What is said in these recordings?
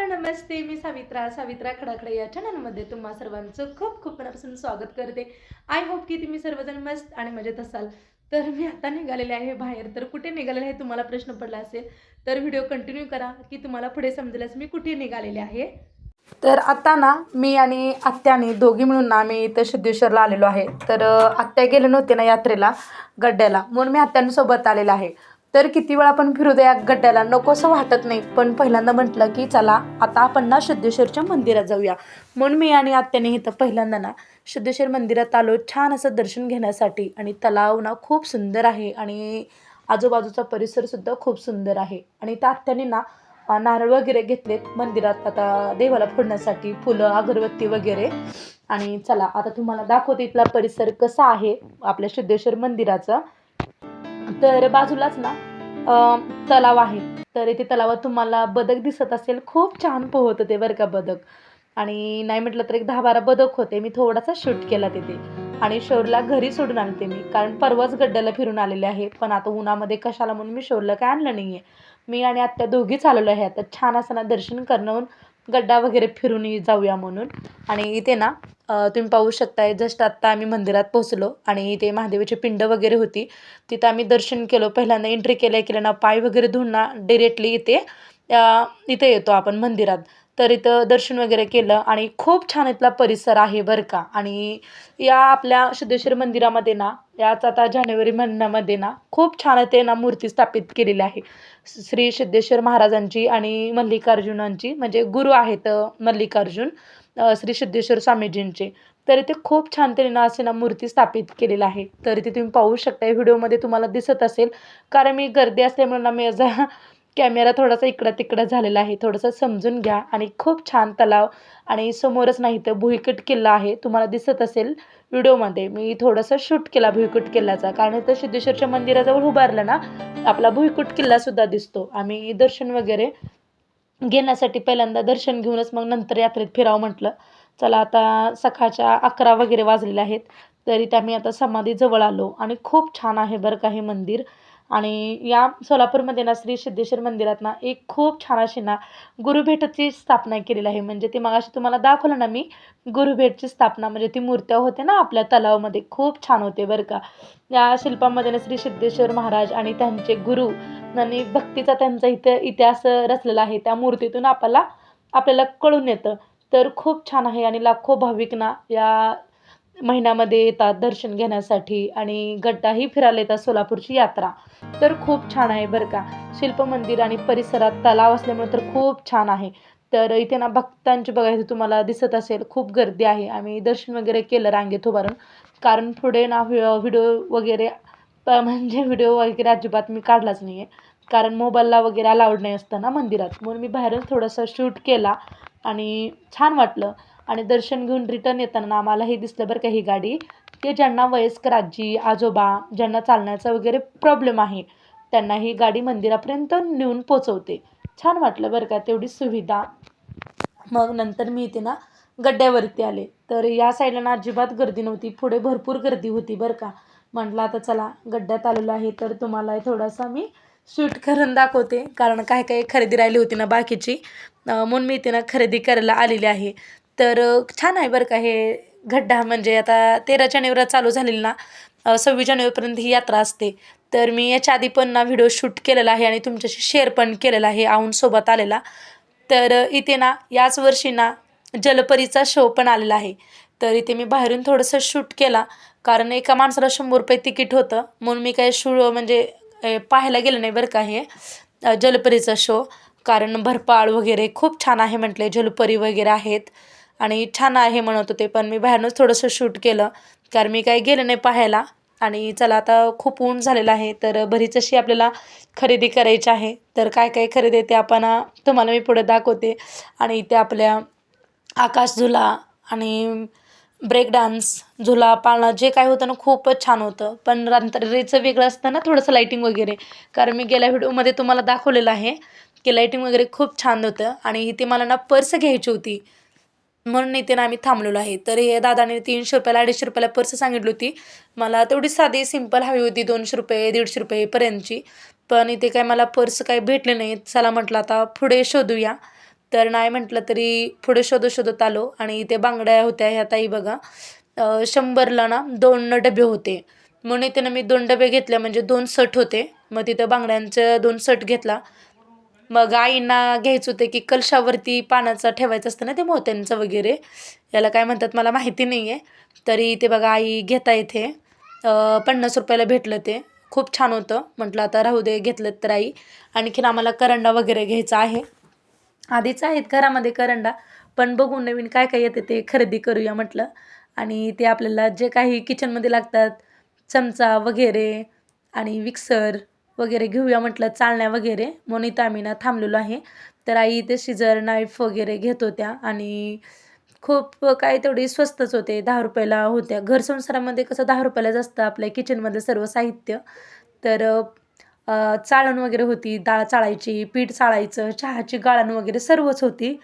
Hello नमस्ते मी सावित्रा सावित्रा खडाखडे या चॅनलमध्ये तुम्हा सर्वांचं खूप खूप मनापासून स्वागत करते. आय होप की तुम्ही सर्वजण मस्त आणि मजेत असाल. तर मी आता निघालेले आहे बाहेर. तर कुठे निघालेले आहे तुम्हाला प्रश्न पडला असेल तर व्हिडिओ कंटिन्यू करा. की तुम्हाला पुढे समजेलच मी कुठे निघालेले आहे? तर आता ना मी आणि आत्याने दोघी मिळून ना मी इथं सिद्धेश्वरला आलेलो आहे. तर आत्या गेले नव्हते ना यात्रेला गड्ड्याला. म्हणून मी आत्यांसोबत आलेला आहे. तर किती वेळा आपण फिरू द्या गड्ड्याला. नकोसं वाटत नाही. पण पहिल्यांदा म्हटलं की चला आता आपण ना सिद्धेश्वरच्या मंदिरात जाऊया. म्हणून मी आणि आत्याने इथं पहिल्यांदा ना सिद्धेश्वर मंदिरात आलो. छान असं दर्शन घेण्यासाठी. आणि तलाव ना खूप सुंदर आहे. आणि आजूबाजूचा परिसरसुद्धा खूप सुंदर आहे. आणि त्या आत्याने ना नारळ वगैरे घेतलेत मंदिरात. आता देवाला फोडण्यासाठी फुलं अगरबत्ती वगैरे. आणि चला आता तुम्हाला दाखवते इथला परिसर कसा आहे आपल्या सिद्धेश्वर मंदिराचा. तर बाजूलाच ना तलाव आहे. तर इथे तलावात तुम्हाला बदक दिसत असेल. खूप छान पोहत होते बरं का बदक. आणि नाही म्हटलं तर एक दहा बारा बदक होते. मी थोडासा शूट केला तिथे. आणि शोरला घरी सोडून आणते मी. कारण परवाच गड्ड्याला फिरून आलेले आहे. पण आता उन्हामध्ये कशाला म्हणून मी शोरला काय आणलं नाही आहे मी आणि आत्या दोघीच आलेलो आहे. आता छान असं ना दर्शन करणं गड्डा वगैरे फिरून जाऊया म्हणून. आणि इथे ना तुम्ही पाहू शकताय जस्ट आत्ता आम्ही मंदिरात पोहोचलो आणि इथे महादेवाची पिंड वगैरे होती. तिथं आम्ही दर्शन केलं. पहिल्यांदा एंट्री केल्या केल्या ना पाय वगैरे धुवून ना डिरेक्टली इथे इथे येतो आपण मंदिरात. तर इथं दर्शन वगैरे केलं आणि खूप छान इथला परिसर आहे बरं का. आणि या आपल्या सिद्धेश्वर मंदिरामध्ये ना याच आता जानेवारी महिन्यामध्ये ना खूप छान ते ना मूर्ती स्थापित केलेली आहे. श्री सिद्धेश्वर महाराजांची आणि मल्लिकार्जुनांची म्हणजे गुरु आहेत मल्लिकार्जुन श्री सिद्धेश्वर स्वामीजींचे. तर इथे खूप छान तरी ना असे ना मूर्ती स्थापित केलेलं आहे तर इथे तुम्ही पाहू शकता व्हिडिओमध्ये तुम्हाला दिसत असेल. कारण मी गर्दी असल्यामुळे ना मी कॅमेरा थोडासा इकडं तिकडं झालेला आहे. थोडंसं समजून घ्या आणि खूप छान तलाव आणि समोरच नाही तर भुईकट किल्ला आहे. तुम्हाला दिसत असेल व्हिडिओमध्ये. मी थोडंसं शूट केला भुईकट किल्ल्याचा. कारण इथं सिद्धेश्वरच्या मंदिराजवळ उभारलं ना आपला भुईकट किल्लासुद्धा दिसतो. आम्ही दर्शन वगैरे घेण्यासाठी पहिल्यांदा दर्शन घेऊनच मग नंतर यात्रेत फिरावं म्हटलं. चला आता सकाळच्या अकरा वगैरे वाजलेले आहेत. तरी त्या मी आता समाधीजवळ आलो आणि खूप छान आहे बरं का हे मंदिर. आणि या सोलापूरमध्ये ना श्री सिद्धेश्वर मंदिरात ना एक खूप छान अशी ना गुरुभेटची स्थापना केलेली आहे. म्हणजे ते मग अशी तुम्हाला दाखवलं ना मी गुरुभेटची स्थापना. म्हणजे ती मूर्त्या होते ना आपल्या तलावामध्ये. खूप छान होते बरं का. या शिल्पामध्ये ना श्री सिद्धेश्वर महाराज आणि त्यांचे गुरु आणि भक्तीचा त्यांचा इथं इतिहास रचलेला आहे. त्या मूर्तीतून आपल्याला आपल्याला कळून येतं. तर खूप छान आहे आणि लाखो भाविक ना या महिन्यामध्ये येतात दर्शन घेण्यासाठी आणि गड्डाही फिरायला येतात सोलापूरची यात्रा. तर खूप छान आहे बरं का. शिल्प मंदिर आणि परिसरात तलाव असल्यामुळे तर खूप छान आहे. तर इथे ना भक्तांची बघायचं तुम्हाला दिसत असेल खूप गर्दी आहे. आम्ही दर्शन वगैरे केलं रांगेत उभारून. कारण पुढे ना व्हिडिओ वगैरे प- म्हणजे व्हिडिओ वगैरे अजिबात मी काढलाच नाही आहे कारण मोबाईलला वगैरे अलाउड नाही असतं ना मंदिरात. म्हणून मी बाहेरच थोडंसं शूट केला आणि छान वाटलं. आणि दर्शन घेऊन रिटर्न येताना आम्हाला हे दिसलं बरं का ही गाडी. ते ज्यांना वयस्कर आजी आजोबा ज्यांना चालण्याचा वगैरे प्रॉब्लेम आहे त्यांना ही गाडी मंदिरापर्यंत नेऊन पोचवते छान वाटलं बरं का तेवढी सुविधा. मग नंतर मी इथे ना गड्ड्यावरती आले. तर या साईडला ना अजिबात गर्दी नव्हती. पुढे भरपूर गर्दी होती बरं का. म्हटलं आता चला गड्ड्यात आलेलो आहे तर तुम्हाला थोडासा मी शूट करून दाखवते. कारण काय काय खरेदी राहिली होती ना बाकीची. म्हणून मी इथे ना खरेदी करायला आलेली आहे. तर छान आहे बरं का हे खड्डा म्हणजे आता तेरा जानेवारी चालू झालेली ना सव्वीस जानेवारीपर्यंत ही यात्रा असते. तर मी याच्या आधी पण ना व्हिडिओ शूट केलेला आहे आणि तुमच्याशी शेअर पण केलेला आहे आऊनसोबत आलेला. तर इथे ना याच वर्षी ना जलपरीचा शो पण आलेला आहे. तर इथे मी बाहेरून थोडंसं शूट केला कारण एका माणसाला शंभर रुपये तिकीट होतं. म्हणून मी काय शू म्हणजे पाहायला गेलं नाही बरं का हे जलपरीचा शो. कारण भरपाळ वगैरे खूप छान आहे म्हटले जलपरी वगैरे आहेत. आणि छान आहे म्हणत होते पण मी बाहेरूनच थोडंसं शूट केलं. कारण मी काही गेलं नाही पाहायला. आणि चला आता खूप ऊन झालेलं आहे तर बरीच अशी आपल्याला खरेदी करायची आहे. तर काय काय खरेदी ते आपण तुम्हाला मी पुढे दाखवते. आणि इथे आपल्या आकाश झुला आणि ब्रेक डान्स झुला पाळणं जे काय होतं ना खूपच छान होतं. पण रात्रीचं वेगळं असतं ना थोडंसं लाईटिंग वगैरे. कारण मी गेल्या व्हिडिओमध्ये तुम्हाला दाखवलेलं आहे की लाईटिंग वगैरे खूप छान होतं. आणि इथे मला ना पर्स घ्यायची होती. म्हणून इथे ना आम्ही थांबलेलो आहे. तर हे दादाने तीनशे रुपयाला अडीचशे रुपयाला पर्स सांगितली होती. मला तेवढी साधी सिंपल हवी होती दोनशे रुपये दीडशे रुपयेपर्यंतची पण इथे काय मला पर्स काही भेटले नाहीत. चला म्हटलं आता पुढे शोधूया. तर नाही म्हटलं तरी पुढे शोधत शोधत आलो. आणि इथे बांगड्या होत्या ह्या ताई बघा. शंभरला ना दोन डबे होते. म्हणून इथे ना मी दोन डबे घेतले म्हणजे दोन सट होते. मग तिथं बांगड्यांचं दोन सट घेतला. मग आईंना घ्यायचं होतं की कलशावरती पाण्याचं ठेवायचं असतं ना ते मोत्यांचं वगैरे. याला काय म्हणतात मला माहिती नाही आहे तरी ते बघा आई घेता येते. पन्नास रुपयाला भेटलं ते. खूप छान होतं. म्हटलं आता राहू दे घेतलं तर आई. आणखीन आम्हाला करंडा वगैरे घ्यायचा आहे. आधीच आहेत घरामध्ये करंडा. पण बघून नवीन काय काय येते ते खरेदी करूया म्हटलं. आणि ते आपल्याला जे काही किचनमध्ये लागतात चमचा वगैरे आणि मिक्सर वगैरे घेऊया म्हटलं चालण्या वगैरे. म्हणून इथं आम्ही ना थांबलेलो आहे. तर आई इथे शिजर नाईफ वगैरे घेत होत्या आणि खूप काय तेवढी स्वस्तच होते. दहा रुपयाला होत्या. घर संसारामध्ये कसं दहा रुपयालाच असतं आपल्या किचनमधलं सर्व साहित्य. तर चाळण वगैरे होती. डाळ चाळायची पीठ चाळायचं चहाची गाळण वगैरे सर्वच होती.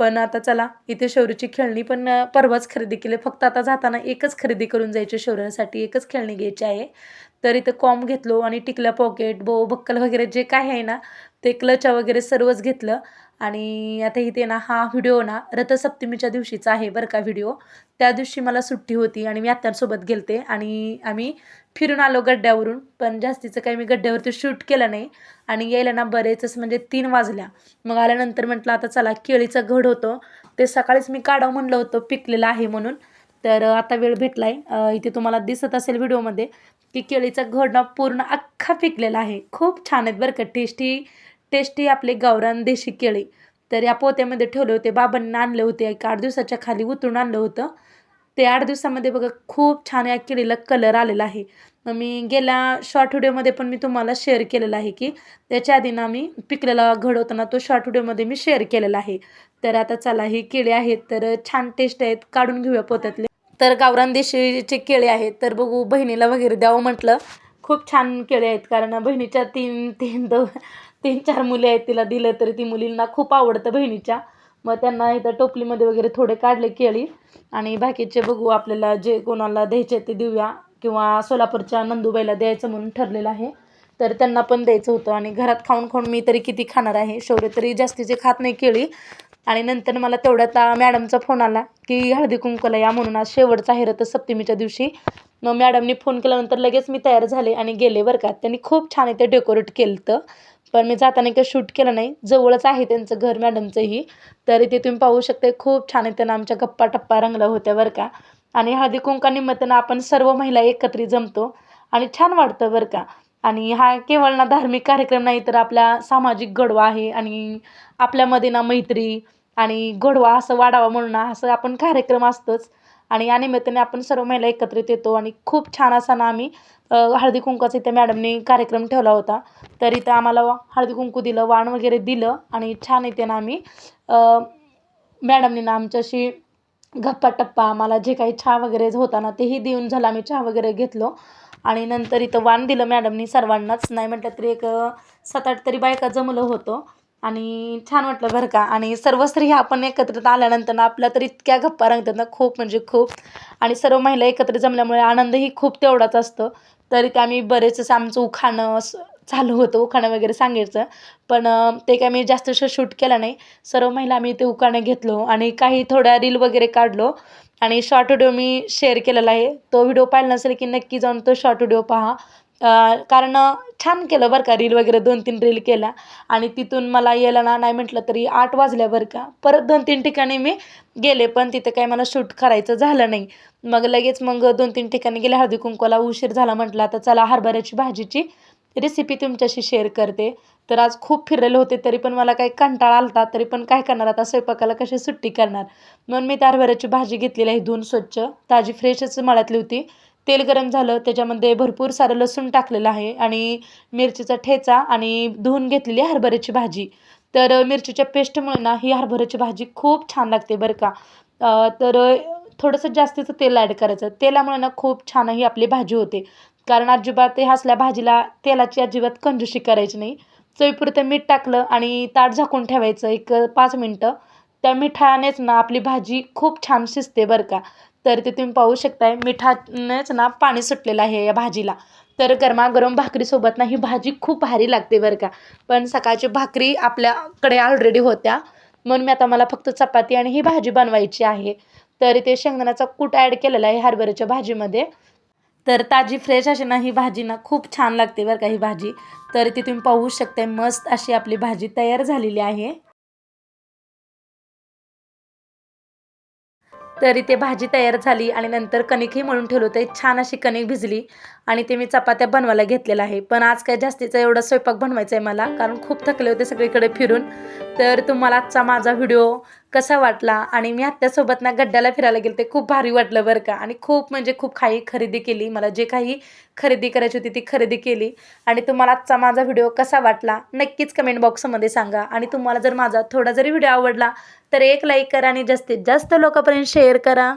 पण आता चला इथे शौर्यची खेळणी पण परवाच खरेदी केली. फक्त आता जाताना एकच खरेदी करून जायची शौर्यासाठी एकच खेळणी घ्यायची आहे. तर इथं कॉम घेतलो आणि टिकल्या पॉकेट बो बक्कल वगैरे जे काय आहे ना ते क्लचा वगैरे सर्वच घेतलं. आणि आता इथे ना हा व्हिडिओ ना रथसप्तमीच्या दिवशीचा आहे बरं का व्हिडिओ त्या दिवशी मला सुट्टी होती आणि मी आत्यांसोबत गेलते आणि आम्ही फिरून आलो गड्ड्यावरून पण जास्तीचं काही मी गड्ड्यावरती शूट केलं नाही. आणि यायला ना बरेचच म्हणजे तीन वाजल्या. मग आल्यानंतर म्हटलं आता चला केळीचं घड होतं. ते सकाळीच मी काढावं म्हणलं होतं पिकलेलं आहे म्हणून. तर आता वेळ भेटला आहे इथे तुम्हाला दिसत असेल व्हिडिओमध्ये की केळीचा घड ना पूर्ण अख्खा पिकलेला आहे. खूप छान आहेत बरं का. टेस्टी टेस्टी आपले गावरान देशी केळी. तर या पोत्यामध्ये ठेवले होते. बाबांनी आणले होते. एक आठ दिवसाच्या खाली उतरून आणलं होतं. ते आठ दिवसामध्ये बघा खूप छान या केळीला कलर आलेला आहे. मग मी गेल्या शॉर्ट व्हिडिओमध्ये पण मी तुम्हाला शेअर केलेला आहे की त्याच्या आधी ना मी पिकलेला घड तो शॉर्ट व्हिडिओमध्ये मी शेअर केलेला आहे. तर आता चला ही केळी आहेत तर छान टेस्ट आहेत काढून घेऊया पोत्यातले. तर गावरान देशीचे केळे आहेत तर बघू बहिणीला वगैरे द्यावं म्हटलं. खूप छान केळे आहेत कारण बहिणीच्या तीन तीन दो तीन चार मुले आहेत तिला दिलं तरी ती मुलींना खूप आवडतं बहिणीच्या. मग त्यांना इथं टोपलीमध्ये वगैरे थोडे काढले केळी. आणि बाकीचे बघू आपल्याला जे कोणाला द्यायचे ते देऊया. किंवा सोलापूरच्या नंदुबाईला द्यायचं म्हणून ठरलेलं आहे. तर त्यांना पण द्यायचं होतं. आणि घरात खाऊन खाऊन मी तरी किती खाणार आहे? शौर्य तरी जास्तीचे खात नाही केळी. आणि नंतर मला तेवढ्यात मॅडमचा फोन आला की हळदी कुंकला या म्हणून आज शेवटचा आहे रथ सप्तमीच्या दिवशी. मग मॅडमनी फोन केल्यानंतर लगेच मी तयार झाले आणि गेले बरं का. त्यांनी खूप छान इथे डेकोरेट केलं होतं पण मी जाताना काही शूट केलं नाही. जवळच आहे त्यांचं घर मॅडमचंही. तर इथे तुम्ही पाहू शकता खूप छान आहे त्यांना आमच्या गप्पा टप्पा रंगल्या होत्या बरं का. आणि हळदी कुंकानिमित्तानं आपण सर्व महिला एकत्रित जमतो. आणि छान वाटतं बरं का. आणि हा केवळ ना धार्मिक कार्यक्रम नाही तर आपला सामाजिक गडवा आहे. आणि आपल्यामध्ये ना मैत्री आणि गोडवा असं वाढावा म्हणून ना असं आपण कार्यक्रम असतोच. आणि या निमित्ताने आपण सर्व महिला एकत्रित येतो. आणि खूप छान असा ना आम्ही हळदी कुंकाचा इथे मॅडमने कार्यक्रम ठेवला होता. तर इथं आम्हाला हळदी कुंकू दिलं वाण वगैरे दिलं आणि छान इथे ना आम्ही मॅडमने मॅडमनी ना आमच्याशी गप्पा टप्पा आम्हाला जे काही चहा वगैरे होता ना तेही देऊन झालं. आम्ही चहा वगैरे घेतलो आणि नंतर इथं वाण दिलं मॅडमनी सर्वांनाच. नाही म्हटलं तरी एक सात आठ तरी बायका जमलं होतं. आणि छान वाटलं बरं का. आणि सर्व स्त्री आपण एकत्रित आल्यानंतर ना आपल्या तर इतक्या गप्पा रंगतात ना खूप म्हणजे खूप. आणि सर्व महिला एकत्र जमल्यामुळे आनंदही खूप तेवढाच असतो. तरी ते आम्ही बरेच असं आमचं उखाणं असं चालू होतं उखाणं वगैरे सांगायचं. पण ते काय मी जास्त शूट केलं नाही. सर्व महिला आम्ही ते उखाणं घेतलो आणि काही थोड्या रील वगैरे काढलो. आणि शॉर्ट व्हिडिओ मी शेअर केलेला आहे. तो व्हिडिओ पाहिला नसेल की नक्की जाऊन तो शॉर्ट व्हिडिओ पहा. कारण छान केलं बरं का रील वगैरे दोन तीन रील केल्या आणि तिथून मला यायला ना नाही म्हटलं तरी आठ वाजल्या बरं का. परत दोन तीन ठिकाणी मी गेले पण तिथे काही मला शूट करायचं झालं नाही. मग लगेच मग दोन तीन ठिकाणी गेले हळदी कुंकवाला उशीर झाला म्हटलं आता चला हरभऱ्याची भाजीची रेसिपी तुमच्याशी शेअर करते. तर आज खूप फिरलेले होते तरी पण मला काही कंटाळा आलता तरी पण काय करणार आता स्वयंपाकाला कशी सुट्टी करणार? म्हणून मी त्या हरभऱ्याची भाजी घेतलेली आहे धुवून स्वच्छ. ताजी फ्रेशच मळ्यातली होती. तेल गरम झालं त्याच्यामध्ये भरपूर सारं लसूण टाकलेलं आहे आणि मिरचीचा ठेचा आणि धुवून घेतलेली हरभऱ्याची भाजी. तर मिरचीच्या पेस्टमुळे ना ही हरभऱ्याची भाजी खूप छान लागते बरं का. तर थोडंसं जास्तीचं तेल ॲड करायचं. तेलामुळे ना खूप छान ही आपली भाजी होते. कारण अजिबात हे असल्या भाजीला तेलाची अजिबात कंजूशी करायची नाही. चवीपुरतं मीठ टाकलं आणि ताट झाकून ठेवायचं एक पाच मिनटं. त्या मिठानेच ना आपली भाजी खूप छान शिजते बरं का. तर ते तुम्ही पाहू शकताय. मिठानेच ना पाणी सुटलेलं आहे या भाजीला. तर गरमागरम भाकरीसोबत ना ही भाजी खूप भारी लागते बरं का. पण सकाळची भाकरी आपल्याकडे ऑलरेडी होत्या. म्हणून मी आता मला फक्त चपाती आणि ही भाजी बनवायची आहे. तर इथे शेंगदाण्याचा कूट ॲड केलेला आहे हरभऱ्याच्या भाजीमध्ये. तर ताजी फ्रेश अशी ना ही भाजी ना खूप छान लागते बरं का ही भाजी. तर ती तुम्ही पाहू शकता मस्त अशी आपली भाजी तयार झालेली आहे. तर इथे भाजी तयार झाली आणि नंतर कणिकही मळून ठेवलं होतं. छान अशी कणिक भिजली आणि ते मी चपात्या बनवायला घेतलेलं आहे. पण आज काय जास्तीचा एवढा स्वयंपाक बनवायचा आहे मला कारण खूप थकले होते सगळीकडे फिरून. तर तुम्हाला आजचा माझा व्हिडिओ कसा वाटला? आणि मी आत्यासोबत ना गड्ड्याला फिरायला गेले ते खूप भारी वाटलं बरं का? आणि खूप म्हणजे खूप काही खरेदी केली. मला जे काही खरेदी करायची होती ती खरेदी केली. आणि तुम्हाला आजचा माझा व्हिडिओ कसा वाटला? नक्कीच कमेंट बॉक्समध्ये सांगा. आणि तुम्हाला जर माझा थोडा जरी व्हिडिओ आवडला तर एक लाईक करा आणि जास्तीत जास्त लोकांपर्यंत शेअर करा.